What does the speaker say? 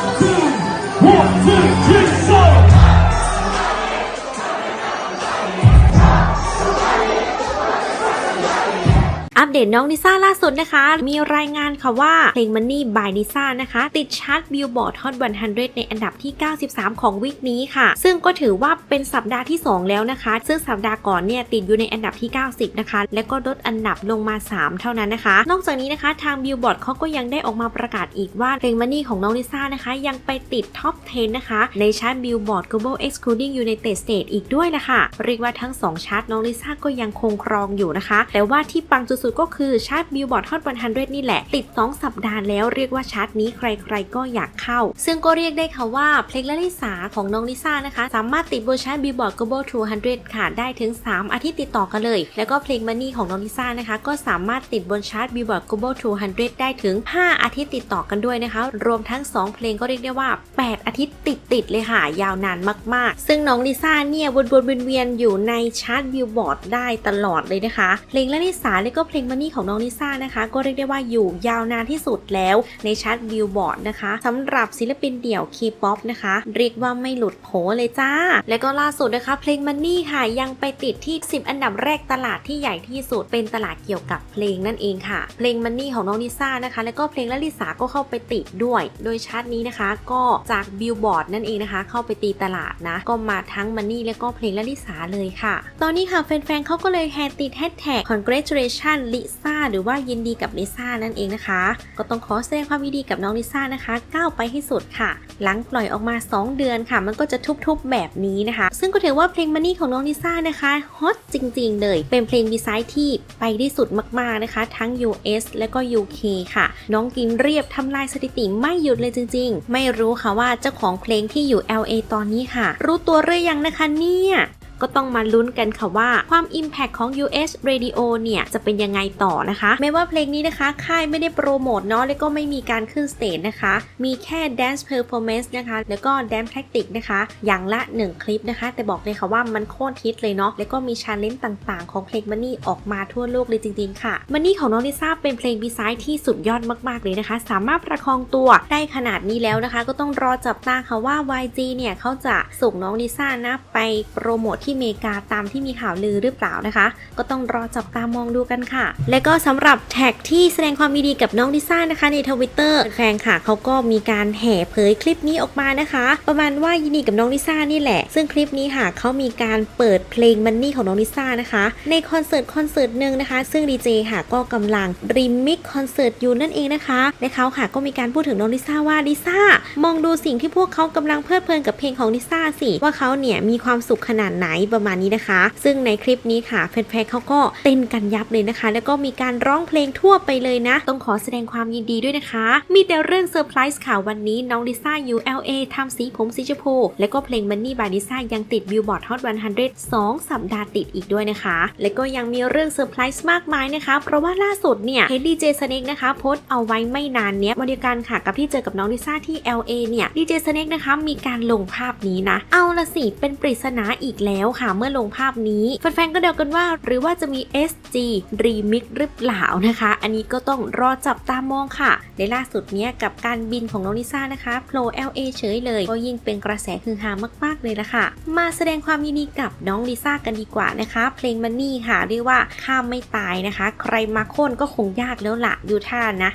Two, one, two, two. อัปเดตน้องลิซ่าล่าสุดนะคะ มีรายงานค่ะว่าเพลง Money by Lisa นะคะ ติดชาร์ตบิลบอร์ด Hot 100 ในอันดับที่ 93 ของวีคนี้ค่ะ ซึ่งก็ถือว่าเป็นสัปดาห์ที่ 2 แล้วนะคะ ซึ่งสัปดาห์ก่อนเนี่ยติดอยู่ในอันดับที่ 90 นะคะ และก็ลดอันดับลงมา 3 เท่านั้นนะคะ นอกจากนี้นะคะทางบิลบอร์ดเขาก็ยังได้ออกมาประกาศอีกว่าเพลง Money ของน้องลิซ่านะคะ ยังไปติดท็อป 10 นะคะ ในชาร์ตบิลบอร์ด Global Excluding United States อีกด้วยละค่ะเรียกว่าทั้ง 2 ชาร์ตน้องลิซ่าก็ยังคงครองอยู่นะคะ แต่ว่าที่ปังสุดๆก็คือชาร์ตบิลบอร์ด Hot 100 นี่แหละ ติด 2 สัปดาห์แล้วเรียกว่าชาร์ตนี้ใครๆก็อยากเข้า ซึ่งก็เรียกได้ค่ะว่าเพลงละลิสาของน้องลิซ่านะคะ สามารถติดบนชาร์ตบิลบอร์ด Global 200 ค่ะ ได้ถึง 3 อาทิตย์ติดต่อกันเลย แล้วก็เพลง Money ของน้องลิซ่านะคะ ก็สามารถติดบนชาร์ตบิลบอร์ด Global 200 ได้ถึง 5 อาทิตย์ติดต่อกันด้วยนะคะ รวมทั้ง 2 เพลงก็เรียกได้ว่า 8 อาทิตย์ติดๆเลยค่ะ ยาวนานมากๆ ซึ่งน้องลิซ่าเนี่ยวนๆเวียนๆอยู่ในชาร์ตบิลบอร์ดได้ตลอดเลยนะคะ เพลงละลิสาและก็เพลง Money ของน้องลิซ่านะคะ ก็เรียกได้ว่าอยู่ยาวนานที่สุดแล้วในชาร์ตบิลบอร์ดนะคะสำหรับศิลปินเดี่ยวคีป๊อปนะคะ เรียกว่าไม่หลุดโผเลยจ้า และก็ล่าสุดนะคะ เพลง Money ค่ะยังไปติดที่ 10 อันดับแรกตลาดที่ใหญ่ที่สุดเป็นตลาดเกี่ยวกับเพลงนั่นเองค่ะ เพลง Money ของน้องลิซ่านะคะ แล้วก็เพลงละลิสาก็เข้าไปติดด้วย โดยชาร์ตนี้นะคะ ก็จากบิลบอร์ดนั่นเองนะคะ เข้าไปตีตลาดนะ ก็มาทั้ง Money แล้วก็เพลงละลิสาเลยค่ะ ตอนนี้ค่ะแฟนๆเขาก็เลยแฮติดแฮชแท็ก congratulation ลิซ่าหรือว่ายินดีกับลิซ่านั่นเองนะคะ ก็ต้องขอแสดงความยินดีกับน้องลิซ่านะคะก้าวไปให้สุดค่ะ หลังปล่อยออกมา 2 เดือนค่ะ มันก็จะทุบๆแบบนี้นะคะ ซึ่งก็ถือว่าเพลง Money ของน้องลิซ่านะคะฮอตจริง ๆ เลย เป็นเพลงดีไซน์ที่ไปได้สุดมากๆนะคะ ทั้ง US และก็ UK ค่ะ น้องกินเรียบทำลายสถิติไม่หยุดเลยจริง ๆ ไม่รู้ค่ะว่าเจ้าของเพลงที่อยู่ LA ตอนนี้ค่ะ รู้ตัวหรือยังนะคะเนี่ย ก็ต้องมาลุ้นกันค่ะว่าความ Impact ของ US Radio เนี่ยจะเป็นยังไงต่อนะคะ ไม่ว่าเพลงนี้นะคะ ค่ายไม่ได้โปรโมทเนาะแล้วก็ไม่มีการขึ้นสเตจนะคะ มีแค่ Dance Performance นะคะ แล้วก็ Dance Tactic นะคะ อย่างละ 1 คลิปนะคะ แต่บอกเลยค่ะว่ามันโคตรฮิตเลยเนาะแล้วก็มีชาเลนจ์ต่างๆ ของเพลง Money ออกมาทั่วโลกเลยจริงๆค่ะ Money ของน้องลิซ่าเป็นเพลงดีไซน์ที่สุดยอดมากๆเลยนะคะ สามารถประคองตัวได้ขนาดนี้แล้วนะคะ ก็ต้องรอจับตาค่ะว่า YG เนี่ยเขาจะส่งน้องลิซ่านะไปโปรโมทที่อเมกาตามที่มีข่าวลือหรือเปล่านะคะ ก็ต้องรอจับตามองดูกันค่ะ และก็สำหรับแท็กที่แสดงความดีกับน้องลิซ่านะคะในทวิตเตอร์แฟนค่ะเขาก็มีการแห่เผยคลิปนี้ออกมานะคะ ประมาณว่ายินดีกับน้องลิซ่านี่แหละ ซึ่งคลิปนี้ค่ะเขามีการเปิดเพลงมันนี่ของน้องลิซ่านะคะ ในคอนเสิร์ตคอนเสิร์ตหนึ่งนะคะ ซึ่งดีเจค่ะก็กำลังรีมิกคอนเสิร์ตอยู่นั่นเองนะคะและเขาค่ะก็มีการพูดถึงน้องลิซ่าว่าลิซ่ามองดูสิ่งที่พวกเขากำลังเพลิดเพลินกับเพลงของลิซ่าสิว่าเขาเนี่ยมีความสุขขนาดไหนประมาณนี้นะคะ ซึ่งในคลิปนี้ค่ะแฟนๆเขาก็เต้นกันยับเลยนะคะ แล้วก็มีการร้องเพลงทั่วไปเลยนะ ต้องขอแสดงความยินดีด้วยนะคะ มีแต่เรื่องเซอร์ไพรส์ค่ะวันนี้น้องลิซ่าอยู่ LA ทำสีผมสีชมพู แล้วก็เพลง Money by Lisa ยังติดบิลบอร์ด Hot 100 2 สัปดาห์ติดอีกด้วยนะคะ และก็ยังมีเรื่องเซอร์ไพรส์มากมายนะคะ เพราะว่าล่าสุดเนี่ยเห็นดีเจสเน็กนะคะโพสต์เอาไว้ไม่นานเนี้ยวันเดียวกันค่ะกับที่เจอกับน้องลิซ่าที่ LA เนี่ยดีเจสเน็กนะคะมีการลงภาพนี้นะ เอาละสิเป็นปริศนาอีกแล้วค่ะเมื่อลงภาพนี้แฟนๆก็เดากันว่าหรือว่าจะมี SG Remix หรือเปล่านะคะ อันนี้ก็ต้องรอจับตามองค่ะในล่าสุดเนี้ยกับการบินของน้องลิซ่านะคะโผล่ LA เฉยเลย ก็ยิ่งเป็นกระแสคือฮามาก ๆ เลยละค่ะ มาแสดงความยินดีกับน้องลิซ่ากันดีกว่านะคะ เพลงมันนี่ค่ะเรียกว่าข้ามไม่ตายนะคะ ใครมาโค่นก็คงยากแล้วล่ะดูท่านะ